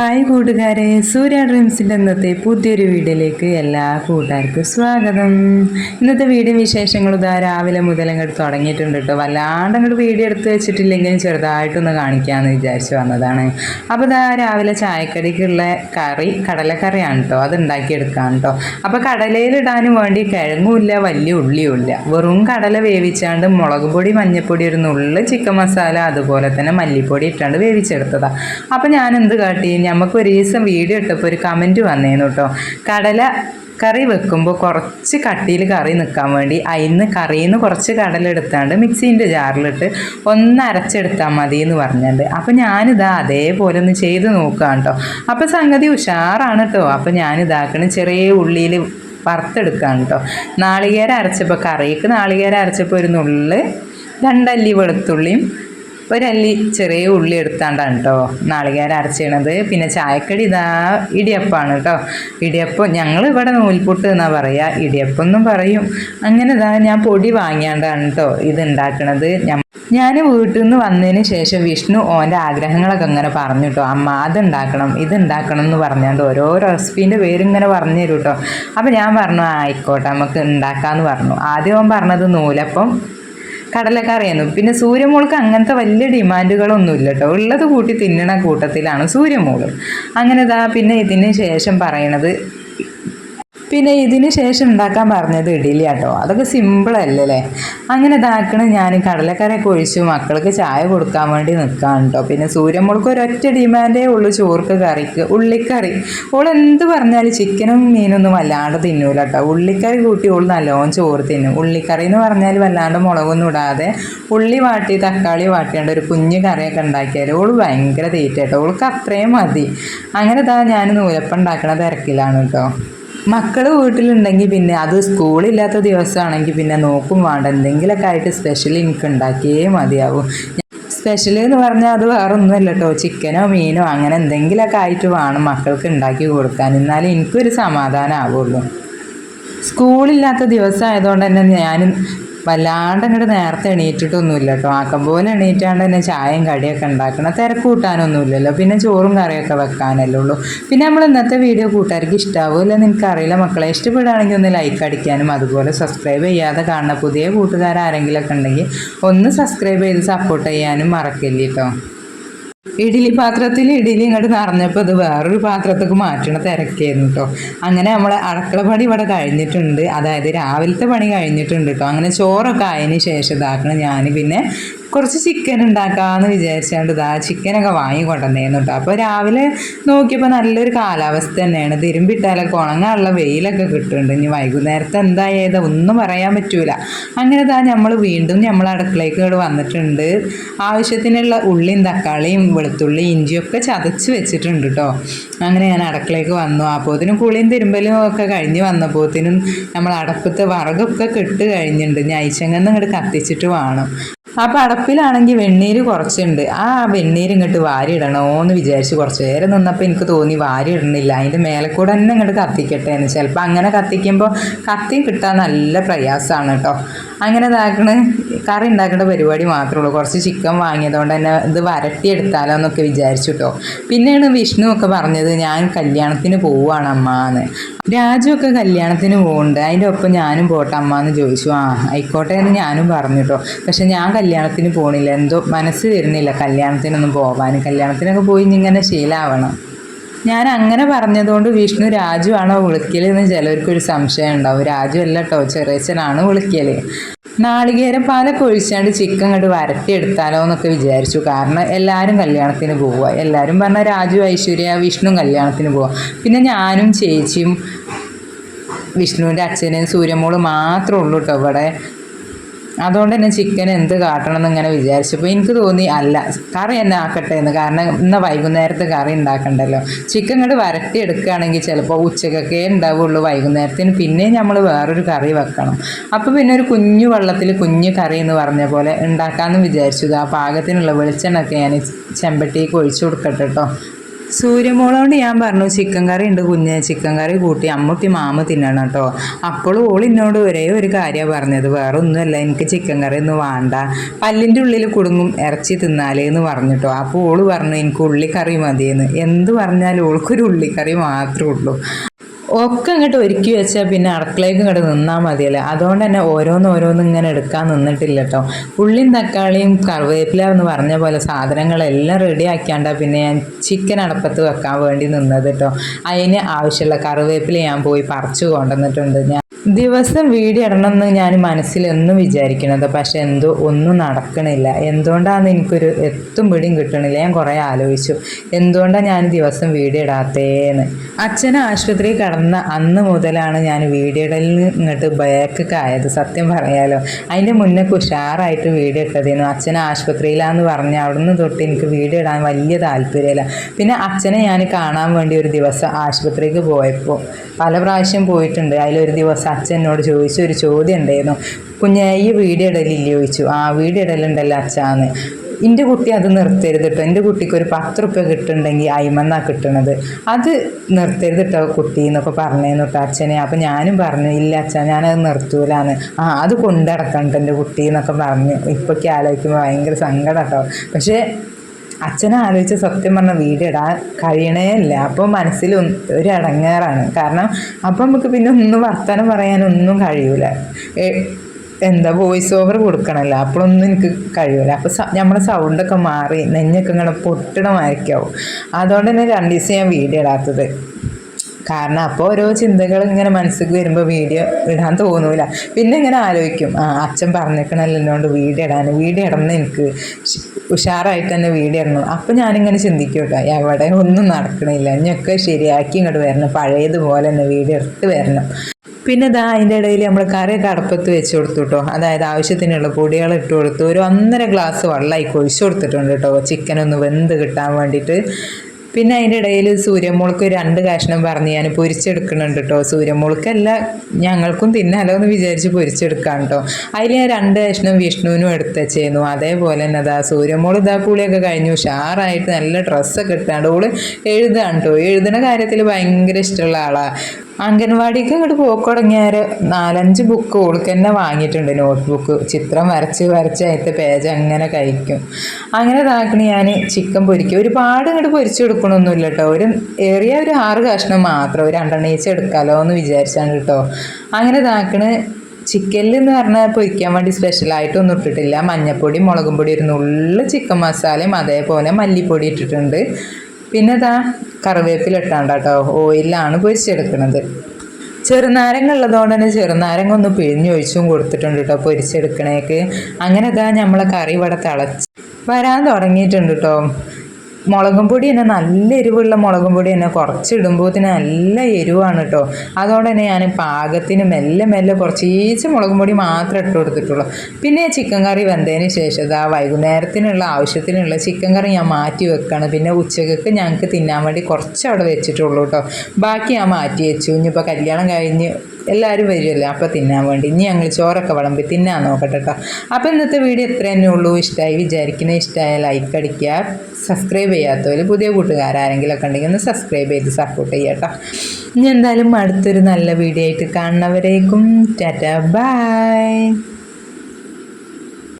Hi കൂട്ടുകാരെ സൂര്യ ഡ്രീംസിന്റെ ഇന്നത്തെ പുതിയൊരു വീഡിയോയിലേക്ക് എല്ലാ കൂട്ടുകാർക്കും സ്വാഗതം. ഇന്നത്തെ വീഡിയോ വിശേഷങ്ങൾ ഇതാ രാവിലെ മുതൽ അങ്ങോട്ട് തുടങ്ങിയിട്ടുണ്ട് കേട്ടോ. വല്ലാണ്ട് അങ്ങോട്ട് വീഡിയോ എടുത്ത് വെച്ചിട്ടില്ലെങ്കിലും ചെറുതായിട്ടൊന്ന് കാണിക്കാമെന്ന് വിചാരിച്ച് വന്നതാണ്. അപ്പോൾ ഇതാ രാവിലെ ചായക്കടിക്കുള്ള കറി കടലക്കറിയാണ് കേട്ടോ. അത് ഉണ്ടാക്കിയെടുക്കാം കേട്ടോ. അപ്പോൾ കടലയിലിടാനും വേണ്ടി കിഴങ്ങുമില്ല വലിയ ഉള്ളിയുമില്ല വെറും കടല വേവിച്ചാണ്ട് മുളക് പൊടി മഞ്ഞൾപ്പൊടി ഒരു നുള്ളു ചിക്കൻ മസാല അതുപോലെ തന്നെ മല്ലിപ്പൊടി ഇട്ടാണ്ട് വേവിച്ചെടുത്തതാണ് അപ്പോൾ ഞാൻ എന്ത് കാട്ടി? നമുക്ക് ഒരു ദിവസം വീഡിയോ ഇട്ടപ്പോൾ ഒരു കമന്റ് വന്നേന്നു കേട്ടോ കടല കറി വെക്കുമ്പോൾ കുറച്ച് കട്ടിയിൽ കറി നിൽക്കാൻ വേണ്ടി അതിന്ന് കറിയിൽ നിന്ന് കുറച്ച് കടല എടുത്താണ്ട് മിക്സീന്റെ ജാറിലിട്ട് ഒന്ന് അരച്ചെടുത്താൽ മതി എന്ന് പറഞ്ഞിട്ടുണ്ട്. അപ്പോൾ ഞാനിതാ അതേപോലെ ഒന്ന് ചെയ്ത് നോക്കാം കേട്ടോ അപ്പോൾ സംഗതി ഉഷാറാണ് കേട്ടോ അപ്പോൾ ഞാനിതാക്കണ ചെറിയ ഉള്ളിയിൽ വറുത്തെടുക്കുകയാണ് കേട്ടോ നാളികേരം അരച്ചപ്പോൾ കറിക്ക് നാളികേരം അരച്ചപ്പോൾ ഒരു നുള്ളിൽ രണ്ടല്ലി വെളുത്തുള്ളിയും ഒരല്ലി ചെറിയ ഉള്ളി എടുത്താണ്ടാണ് കേട്ടോ നാളികേരം അരച്ചിണത്. പിന്നെ ചായക്കടി ഇതാ ഇടിയപ്പമാണ് കേട്ടോ ഇടിയപ്പം ഞങ്ങൾ ഇവിടെ നൂൽപുട്ട് എന്നാ പറയുക ഇടിയപ്പം എന്നും പറയും. അങ്ങനെ ഇതാ ഞാൻ പൊടി വാങ്ങിയാണ്ടാണ് കേട്ടോ ഇത് ഉണ്ടാക്കണത് ഞാൻ വീട്ടിൽ നിന്ന് വന്നതിന് ശേഷം വിഷ്ണു ഓന്റെ ആഗ്രഹങ്ങളൊക്കെ ഇങ്ങനെ പറഞ്ഞു കേട്ടോ അമ്മ അതുണ്ടാക്കണം ഇത് ഉണ്ടാക്കണം എന്ന് പറഞ്ഞാണ്ട് ഓരോ റെസിപ്പീന്റെ പേരിങ്ങനെ പറഞ്ഞു തരും കേട്ടോ അപ്പോൾ ഞാൻ പറഞ്ഞു ആയിക്കോട്ടെ നമുക്ക് ഉണ്ടാക്കാമെന്ന് പറഞ്ഞു. ആദ്യം ഓൻ പറഞ്ഞത് നൂലപ്പം കടലക്കറിയായിരുന്നു പിന്നെ സൂര്യമോൾക്ക് അങ്ങനത്തെ വലിയ ഡിമാൻഡുകളൊന്നും ഇല്ല കേട്ടോ ഉള്ളത് കൂട്ടി തിന്നണ കൂട്ടത്തിലാണ് സൂര്യമോൾ. അങ്ങനെ ഇതാ പിന്നെ ഇതിന് ശേഷം പറയണത് പിന്നെ ഇതിന് ശേഷം ഉണ്ടാക്കാൻ പറഞ്ഞത് ഇഡ്ഡലി കേട്ടോ അതൊക്കെ സിമ്പിളല്ലേ അങ്ങനെ ഇതാക്കണ. ഞാൻ കടലക്കറിയൊക്കെ ഒഴിച്ചു മക്കൾക്ക് ചായ കൊടുക്കാൻ വേണ്ടി നിൽക്കാൻ കേട്ടോ പിന്നെ സൂര്യമുളക്ക് ഒരൊറ്റ ഡിമാൻഡേ ഉള്ളൂ ചോർക്ക് കറിക്ക്. ഉള്ളിക്കറി. ഓൾ എന്ത് പറഞ്ഞാലും ചിക്കനും മീനൊന്നും വല്ലാണ്ട് തിന്നൂല കേട്ടോ ഉള്ളിക്കറി കൂട്ടി ഓൾ നല്ലോണം ചോറ് തിന്നും. ഉള്ളിക്കറി എന്ന് പറഞ്ഞാൽ വല്ലാണ്ട് മുളകൊന്നും ഇടാതെ ഉള്ളി വാട്ടി തക്കാളി വാട്ടിയാണ്ട് ഒരു കുഞ്ഞു കറിയൊക്കെ ഉണ്ടാക്കിയാൽ ഓൾ ഭയങ്കര തീറ്റ കേട്ടോ ഓൾക്ക് അത്രയും മതി. അങ്ങനെ താ ഞാൻ നൂലപ്പം ഉണ്ടാക്കണ തിരക്കിലാണ് കേട്ടോ മക്കൾ വീട്ടിലുണ്ടെങ്കിൽ പിന്നെ അത് സ്കൂളില്ലാത്ത ദിവസമാണെങ്കിൽ പിന്നെ നോക്കും വേണ്ട. എന്തെങ്കിലുമൊക്കെ ആയിട്ട് സ്പെഷ്യൽ എനിക്ക് ഉണ്ടാക്കിയേ മതിയാവും. സ്പെഷ്യൽ എന്ന് പറഞ്ഞാൽ അത് വേറെ ഒന്നുമല്ല കേട്ടോ ചിക്കനോ മീനോ അങ്ങനെ എന്തെങ്കിലുമൊക്കെ ആയിട്ട് വേണം മക്കൾക്ക് ഉണ്ടാക്കി കൊടുക്കാൻ. എന്നാലേ എനിക്കൊരു സമാധാനമാവുള്ളൂ സ്കൂളില്ലാത്ത ദിവസം ആയതുകൊണ്ട് തന്നെ ഞാൻ വല്ലാണ്ട് അങ്ങോട്ട് നേരത്തെ എണീറ്റിട്ടൊന്നുമില്ല കേട്ടോ. ആക്കം പോലെ എണീറ്റാണ്ട് തന്നെ ചായയും കടിയൊക്കെ ഉണ്ടാക്കണം. തിരക്ക് കൂട്ടാനൊന്നുമില്ലല്ലോ. പിന്നെ ചോറും കറിയൊക്കെ വെക്കാനല്ലേ ഉള്ളൂ. പിന്നെ നമ്മൾ ഇന്നത്തെ വീഡിയോ കൂട്ടുകാർക്ക് ഇഷ്ടാവൂല്ല നിനക്ക് അറിയില്ല മക്കളെ ഇഷ്ടപ്പെടുകയാണെങ്കിൽ ഒന്ന് ലൈക്ക് അടിക്കാനും അതുപോലെ സബ്സ്ക്രൈബ് ചെയ്യാതെ കാണുന്ന പുതിയ കൂട്ടുകാർ ആരെങ്കിലുമൊക്കെ ഉണ്ടെങ്കിൽ ഒന്ന് സബ്സ്ക്രൈബ് ചെയ്ത് സപ്പോർട്ട് ചെയ്യാനും മറക്കില്ല കേട്ടോ. ഇഡ്ഡലി പാത്രത്തിൽ ഇഡ്ഡലി ഇങ്ങോട്ട് നിറഞ്ഞപ്പോൾ അത് വേറൊരു പാത്രത്തേക്ക് മാറ്റണ തിരക്കായിരുന്നു കേട്ടോ അങ്ങനെ നമ്മളെ അടുക്കള പണി ഇവിടെ കഴിഞ്ഞിട്ടുണ്ട്. അതായത് രാവിലത്തെ പണി കഴിഞ്ഞിട്ടുണ്ട് കേട്ടോ അങ്ങനെ ചോറൊക്കെ ആയതിന് ശേഷം ഇതാക്കണം ഞാൻ പിന്നെ കുറച്ച് ചിക്കൻ ഉണ്ടാക്കാമെന്ന് വിചാരിച്ചുകൊണ്ട് ഇതാ ചിക്കനൊക്കെ വാങ്ങി കൊണ്ടുവന്നേന്നു കേട്ടോ അപ്പോൾ രാവിലെ നോക്കിയപ്പോൾ നല്ലൊരു കാലാവസ്ഥ തന്നെയാണ്. തിരുമ്പിട്ടാലൊക്കെ ഉണങ്ങാനുള്ള വെയിലൊക്കെ കിട്ടുന്നുണ്ട്. ഇനി വൈകുന്നേരത്തെ എന്തായത് ഒന്നും പറയാൻ പറ്റൂല. അങ്ങനെ താ നമ്മൾ വീണ്ടും നമ്മൾ അടുക്കളയ്ക്ക് ഇവിടെ വന്നിട്ടുണ്ട്. ആവശ്യത്തിനുള്ള ഉള്ളിയും തക്കാളിയും വെളുത്തുള്ളി ഇഞ്ചിയൊക്കെ ചതച്ച് വെച്ചിട്ടുണ്ട് കേട്ടോ അങ്ങനെ ഞാൻ അടുക്കളയ്ക്ക് വന്നു. അപ്പോഴത്തിനും കുളിയും തിരുമ്പലും ഒക്കെ കഴിഞ്ഞ് വന്നപ്പോത്തിനും നമ്മൾ അടപ്പത്തെ വറകൊക്കെ കെട്ട് കഴിഞ്ഞിട്ടുണ്ട് ഞാൻ അയച്ചങ്ങന്ന് ഇങ്ങോട്ട് കത്തിച്ചിട്ട് വേണം. അപ്പോൾ അടപ്പിലാണെങ്കിൽ വെണ്ണീര് കുറച്ചുണ്ട്. ആ വെണ്ണീര് ഇങ്ങോട്ട് വാരി ഇടണോന്ന് വിചാരിച്ച് കുറച്ച് നേരം നിന്നപ്പോൾ എനിക്ക് തോന്നി വാരി ഇടണില്ല അതിന്റെ മേലെ കൂടെ തന്നെ ഇങ്ങോട്ട് കത്തിക്കട്ടെ എന്ന് ചിലപ്പോൾ അങ്ങനെ കത്തിക്കുമ്പോൾ കത്തി കിട്ടാൻ നല്ല പ്രയാസമാണ് കേട്ടോ അങ്ങനെ ഇതാക്കണ്. കറി ഉണ്ടാക്കേണ്ട പരിപാടി മാത്രമേ ഉള്ളൂ. കുറച്ച് ചിക്കൻ വാങ്ങിയതുകൊണ്ട് തന്നെ ഇത് വരട്ടിയെടുത്താലോ എന്നൊക്കെ വിചാരിച്ചു കേട്ടോ പിന്നെയാണ് വിഷ്ണു ഒക്കെ പറഞ്ഞത് ഞാൻ കല്യാണത്തിന് പോവുകയാണ് അമ്മ എന്ന് രാജുവൊക്കെ കല്യാണത്തിന് പോകുന്നുണ്ട് അതിന്റെ ഒപ്പം ഞാനും പോട്ടെ അമ്മ എന്ന് ചോദിച്ചു. ആ ആയിക്കോട്ടെ എന്ന് ഞാനും പറഞ്ഞു കേട്ടോ പക്ഷെ ഞാൻ കല്യാണത്തിന് പോകണില്ല എന്തോ മനസ്സ് വരുന്നില്ല കല്യാണത്തിനൊന്നും പോകാൻ കല്യാണത്തിനൊക്കെ പോയി ഇങ്ങനെ ശീലമാവണം ഞാൻ അങ്ങനെ പറഞ്ഞതുകൊണ്ട് വിഷ്ണു രാജു ആണോ വിളിക്കലെന്ന് ചിലർക്കൊരു സംശയം ഉണ്ടാവും. രാജു അല്ല കേട്ടോ ചെറിയച്ചനാണ് വിളിക്കൽ. നാളികേരം പാലൊക്കെ ഒഴിച്ചാണ്ട് ചിക്കൻ കണ്ട് വരട്ടിയെടുത്താലോ എന്നൊക്കെ വിചാരിച്ചു. കാരണം എല്ലാവരും കല്യാണത്തിന് പോവുക. എല്ലാവരും പറഞ്ഞ രാജു ഐശ്വര്യ വിഷ്ണു കല്യാണത്തിന് പോവുക. പിന്നെ ഞാനും ചേച്ചിയും വിഷ്ണുവിന്റെ അച്ഛനും സൂര്യമോൾ മാത്രമേ ഉള്ളൂ കേട്ടോ ഇവിടെ. അതുകൊണ്ട് തന്നെ ചിക്കൻ എന്ത് കാട്ടണം എന്ന് ഇങ്ങനെ വിചാരിച്ചപ്പോൾ എനിക്ക് തോന്നി അല്ല കറി തന്നെ ആക്കട്ടെ എന്ന്. കാരണം ഇന്ന് വൈകുന്നേരത്തെ കറി ഉണ്ടാക്കണ്ടല്ലോ ചിക്കൻ ഇങ്ങോട്ട് വരട്ടി എടുക്കുകയാണെങ്കിൽ ചിലപ്പോൾ ഉച്ചക്കൊക്കെ ഉണ്ടാവുള്ളൂ വൈകുന്നേരത്തിന്. പിന്നെ നമ്മൾ വേറൊരു കറി വെക്കണം. അപ്പോൾ പിന്നെ ഒരു കുഞ്ഞു വെള്ളത്തിൽ കുഞ്ഞു കറി എന്ന് പറഞ്ഞ പോലെ ഉണ്ടാക്കാമെന്ന് വിചാരിച്ചു. ആ പാകത്തിനുള്ള വെളിച്ചെണ്ണൊക്കെ ഞാൻ ചെമ്പട്ടിക്ക് ഒഴിച്ചു കൊടുക്കട്ടെ കേട്ടോ സൂര്യമോളോട് ഞാൻ പറഞ്ഞു ചിക്കൻ കറി ഉണ്ട് കുഞ്ഞ് ചിക്കൻ കറി കൂട്ടി. അമ്മത്തി മാമ തിന്നണം കേട്ടോ അപ്പോൾ ഓൾ എന്നോട് ഒരേ ഒരു കാര്യമാണ് പറഞ്ഞത് വേറെ ഒന്നുമല്ല എനിക്ക് ചിക്കൻ കറി ഒന്നും വേണ്ട. പല്ലിന്റെ ഉള്ളിൽ കുടുങ്ങും ഇറച്ചി തിന്നാലേ എന്ന് പറഞ്ഞിട്ടോ അപ്പോൾ ഓൾ പറഞ്ഞു എനിക്ക് ഉള്ളിക്കറി മതിയെന്ന്. എന്ത് പറഞ്ഞാലും ഓൾക്കൊരു ഉള്ളിക്കറി മാത്രമേ ഉള്ളൂ. ഒക്കെ അങ്ങോട്ട് ഒരുക്കി വെച്ചാൽ പിന്നെ അടുക്കളയ്ക്ക് ഇങ്ങോട്ട് നിന്നാൽ മതിയല്ലേ. അതുകൊണ്ട് തന്നെ ഓരോന്ന് ഇങ്ങനെ എടുക്കാൻ നിന്നിട്ടില്ല കേട്ടോ ഉള്ളിയും തക്കാളിയും കറിവേപ്പില എന്ന് പറഞ്ഞ പോലെ സാധനങ്ങളെല്ലാം റെഡി ആക്കിയാണ്ടാ പിന്നെ ഞാൻ ചിക്കൻ അടപ്പത്ത് വെക്കാൻ വേണ്ടി നിന്നത് കേട്ടോ അതിന് ആവശ്യമുള്ള കറിവേപ്പില ഞാൻ പോയി പറിച്ചു കൊണ്ടുവന്നിട്ടുണ്ട്. ഞാൻ ദിവസം വീഡിയോ ഇടണം എന്ന് ഞാൻ മനസ്സിൽ എന്നും വിചാരിക്കണത്. പക്ഷെ എന്തോ ഒന്നും നടക്കണില്ല. എന്തുകൊണ്ടാന്ന് എനിക്കൊരു എത്തും പിടിയും കിട്ടണില്ല. ഞാൻ കുറേ ആലോചിച്ചു. എന്തുകൊണ്ടാണ് ഞാൻ ദിവസം വീഡിയോ ഇടാത്തേന്ന്? അച്ഛൻ ആശുപത്രിയിൽ കടന്ന അന്ന് മുതലാണ് ഞാൻ വീഡിയോ ഇടലിൽ ഇങ്ങോട്ട് ബാക്കൊക്കെ ആയത്. സത്യം പറയാലോ. അതിന്റെ മുന്നേ ഉഷാറായിട്ട് വീഡിയോ ഇട്ടതേനു. അച്ഛൻ ആശുപത്രിയിലാന്ന് പറഞ്ഞ് അവിടുന്ന് തൊട്ട് എനിക്ക് വീഡിയോ ഇടാൻ വലിയ താല്പര്യമില്ല പിന്നെ അച്ഛനെ ഞാൻ കാണാൻ വേണ്ടി ഒരു ദിവസം ആശുപത്രിക്ക് പോയപ്പോൾ. പല പ്രാവശ്യം പോയിട്ടുണ്ട്. അതിലൊരു ദിവസം അച്ഛൻ എന്നോട് ചോദിച്ച ഒരു ചോദ്യം ഉണ്ടായിരുന്നു. കുഞ്ഞെ ഈ വീഡിയോ ചോദിച്ചു. ആ വീഡിയോ ഇടലുണ്ടല്ലോ അച്ഛാന്ന്. എന്റെ കുട്ടി അത് നിർത്തരുത് കേട്ടോ എന്റെ കുട്ടിക്ക് ഒരു പത്ത് റുപ്യ കിട്ടുന്നുണ്ടെങ്കിൽ അയിമന്നാ കിട്ടണത്. അത് നിർത്തരുത് കേട്ടോ കുട്ടി എന്നൊക്കെ പറഞ്ഞേന്നു കേട്ടോ അച്ഛനെ. അപ്പം ഞാനും പറഞ്ഞു ഇല്ല അച്ഛാ ഞാനത് നിർത്തൂലാന്ന്. ആ അത് കൊണ്ടടക്കണ്ട എന്റെ കുട്ടി എന്നൊക്കെ പറഞ്ഞു. ഇപ്പോഴൊക്കെ ആലോചിക്കുമ്പോൾ ഭയങ്കര സങ്കടം കേട്ടോ പക്ഷേ അച്ഛനെ ആലോചിച്ച് സത്യം പറഞ്ഞ വീഡിയോ ഇടാൻ കഴിയണേ ഇല്ല. അപ്പോൾ മനസ്സിൽ ഒരു ഇടങ്ങേറാണ് കാരണം അപ്പം നമുക്ക് പിന്നെ ഒന്നും വർത്തമാനം പറയാനൊന്നും കഴിയൂല. എന്താ വോയിസ് ഓവർ കൊടുക്കണമല്ലോ അപ്പോഴൊന്നും എനിക്ക് കഴിയൂല. അപ്പോൾ നമ്മുടെ സൗണ്ടൊക്കെ മാറി നെഞ്ഞൊക്കെ ഇങ്ങനെ പൊട്ടണമായിരിക്കാവും. അതുകൊണ്ട് തന്നെ രണ്ട് ദിവസം ഞാൻ വീഡിയോ ഇടാത്തത്. കാരണം അപ്പോൾ ഓരോ ചിന്തകൾ ഇങ്ങനെ മനസ്സിലേക്ക് വരുമ്പോൾ വീഡിയോ ഇടാൻ തോന്നൂല. പിന്നെ ഇങ്ങനെ ആലോചിക്കും. ആ അച്ഛൻ പറഞ്ഞേക്കണല്ലോണ്ട് വീഡിയോ ഇടാൻ വീഡിയോ ഇടണം എനിക്ക്. ഉഷാറായിട്ട് തന്നെ വീഡിയോ ഇടണം. അപ്പം ഞാനിങ്ങനെ ചിന്തിക്കും കേട്ടോ എവിടെ ഒന്നും നടക്കണില്ല. ഇനിയൊക്കെ ശരിയാക്കി ഇങ്ങോട്ട് വരണം. പഴയതുപോലെ തന്നെ വീഡിയോ എടുത്ത് വരണം. പിന്നെ ഇതാ അതിന്റെ ഇടയിൽ നമ്മൾ കറി കടപ്പത്ത് വെച്ച് കൊടുത്തു കേട്ടോ അതായത് ആവശ്യത്തിനുള്ള പൊടികൾ ഇട്ട് കൊടുത്തു. ഒരു ഒന്നര ഗ്ലാസ് വെള്ളമായി കൊഴിച്ചു കൊടുത്തിട്ടുണ്ട് കേട്ടോ. ചിക്കനൊന്ന് വെന്ത് കിട്ടാൻ വേണ്ടിയിട്ട്. പിന്നെ അതിന്റെ ഇടയിൽ സൂര്യമുളക്ക് രണ്ട് കഷ്ണം പറഞ്ഞ് ഞാൻ പൊരിച്ചെടുക്കുന്നുണ്ട് കേട്ടോ സൂര്യമുളക്കല്ല ഞങ്ങൾക്കും തിന്നാലോ എന്ന് വിചാരിച്ച് പൊരിച്ചെടുക്കാം കേട്ടോ അതിൽ ഞാൻ രണ്ട് കഷ്ണം വിഷ്ണുവിനും എടുത്ത ചെയ്യുന്നു അതേപോലെ തന്നെ അതാ സൂര്യമോൾ ഇതാ കൂളിയൊക്കെ കഴിഞ്ഞു. ഉഷാറായിട്ട് നല്ല ഡ്രസ്സൊക്കെ ഇട്ടാണ്ട് ഓൾ എഴുതാണ് കേട്ടോ എഴുതുന്ന കാര്യത്തിൽ ഭയങ്കര ഇഷ്ടമുള്ള ആളാണ് അംഗൻവാടിക്ക് ഇങ്ങോട്ട് പോക്ക് തുടങ്ങിയാൽ നാലഞ്ച് ബുക്ക് ഓൾക്ക് തന്നെ വാങ്ങിയിട്ടുണ്ട്. നോട്ട്ബുക്ക്. ചിത്രം വരച്ച് വരച്ച് അതിന്റെ പേജ് അങ്ങനെ കഴിക്കും. അങ്ങനെ ഇതാക്കണ ഞാൻ ചിക്കൻ പൊരിക്കും. ഒരുപാട് ഇങ്ങോട്ട് പൊരിച്ചു കൊടുക്കണമൊന്നുമില്ല കേട്ടോ ഒരു ഏറിയ ഒരു ആറ് കഷ്ണം മാത്രം ഒരു രണ്ടെണ്ണീച്ച എടുക്കാലോ എന്ന് വിചാരിച്ചാണ് കേട്ടോ. അങ്ങനെ ഇതാക്കണ്. ചിക്കനിൽ എന്ന് പറഞ്ഞാൽ പൊരിക്കാൻ വേണ്ടി സ്പെഷ്യലായിട്ടൊന്നും ഇട്ടിട്ടില്ല. മഞ്ഞപ്പൊടി മുളകും പൊടി ഒരു നുള്ള ചിക്കൻ മസാലയും അതേപോലെ മല്ലിപ്പൊടി ഇട്ടിട്ടുണ്ട്. പിന്നെ ഇതാ കറിവേപ്പില ഇട്ടാണ്ട കേട്ടോ ഓയിലാണ് പൊരിച്ചെടുക്കുന്നത് ചെറുനാരങ്ങ ഉള്ളതുകൊണ്ട് തന്നെ ചെറുനാരങ്ങ ഒന്ന് പിഴിഞ്ഞൊഴിച്ചും കൊടുത്തിട്ടുണ്ട് കേട്ടോ പൊരിച്ചെടുക്കണേക്ക്. അങ്ങനെ ഇതാ നമ്മളെ കറി ഇവിടെ തിളച്ച് വരാൻ തുടങ്ങിയിട്ടുണ്ട് കേട്ടോ. മുളകും പൊടി തന്നെ നല്ല എരിവുള്ള മുളകും പൊടി തന്നെ കുറച്ച് ഇടുമ്പോഴത്തിന് നല്ല എരിവാണ് കേട്ടോ അതോടെ തന്നെ ഞാൻ പാകത്തിന് മെല്ലെ മെല്ലെ കുറച്ചീച്ച് മുളകും പൊടി മാത്രം ഇട്ട് കൊടുത്തിട്ടുള്ളൂ. പിന്നെ ചിക്കൻ കറി വെന്തതിന് ശേഷം ഇതാ വൈകുന്നേരത്തിനുള്ള ആവശ്യത്തിനുള്ള ചിക്കൻ കറി ഞാൻ മാറ്റി വെക്കുകയാണ് പിന്നെ ഉച്ചയ്ക്ക് ഞങ്ങൾക്ക് തിന്നാൻ വേണ്ടി കുറച്ച് അവിടെ വെച്ചിട്ടുള്ളൂ കേട്ടോ ബാക്കി ഞാൻ മാറ്റി വെച്ചു. ഇനിയിപ്പോൾ കല്യാണം കഴിഞ്ഞ് എല്ലാവരും വരുമല്ലോ അപ്പോൾ തിന്നാൻ വേണ്ടി. ഇനി ഞങ്ങൾ ചോറൊക്കെ വിളമ്പി തിന്നാൻ നോക്കട്ടെ കേട്ടോ അപ്പോൾ ഇന്നത്തെ വീഡിയോ ഇത്ര തന്നെ ഉള്ളൂ. ഇഷ്ടമായി വിചാരിക്കുന്ന ഇഷ്ടമായ ലൈക്ക് അടിക്കുക. സബ്സ്ക്രൈബ് ചെയ്യാത്തവർ പുതിയ കൂട്ടുകാരാരെങ്കിലൊക്കെ ഉണ്ടെങ്കിൽ ഒന്ന് സബ്സ്ക്രൈബ് ചെയ്ത് സപ്പോർട്ട് ചെയ്യാം കേട്ടോ ഇനി എന്തായാലും അടുത്തൊരു നല്ല വീഡിയോ ആയിട്ട് കാണുന്നവരേക്കും. ടാറ്റ ബൈ